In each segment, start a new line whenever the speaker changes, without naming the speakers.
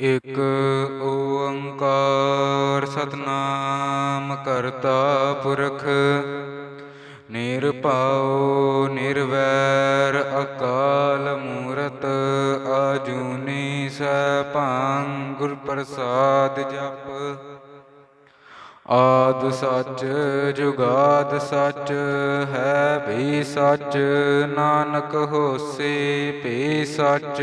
ਇਕ ਓੰਕਾਰ ਸਤਨਾਮ ਕਰਤਾ ਪੁਰਖ, ਨਿਰਭਉ, ਨਿਰਵੈਰ, ਅਕਾਲ ਮੂਰਤ ਅਜੂਨੀ ਸੈਭੰ ਗੁਰ ਪ੍ਰਸਾਦ ਜਪ। ਆਦ ਸੱਚ, ਜੁਗਾਦ ਸੱਚ, ਹੈ ਵੀ ਸੱਚ, ਨਾਨਕ ਹੋਸੇ ਭੀ ਸੱਚ।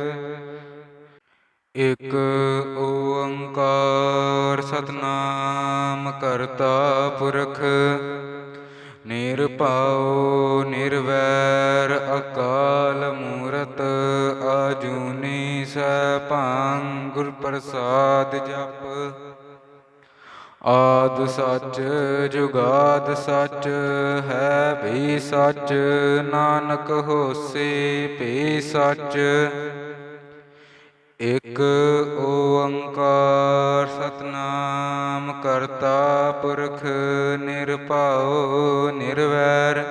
ਗੁਰ ਪ੍ਰਸਾਦ ਜਪ। ਆਦ ਸੱਚ, ਜੁਗਾਦ ਸੱਚ, ਹੈ ਵੀ ਸੱਚ, ਨਾਨਕ ਹੋਸੀ ਭੀ ਸੱਚ। ਇਕ ਓੰਕਾਰ ਸਤਨਾਮ ਕਰਤਾ ਪੁਰਖ ਨਿਰਭਉ ਨਿਰਵੈਰ।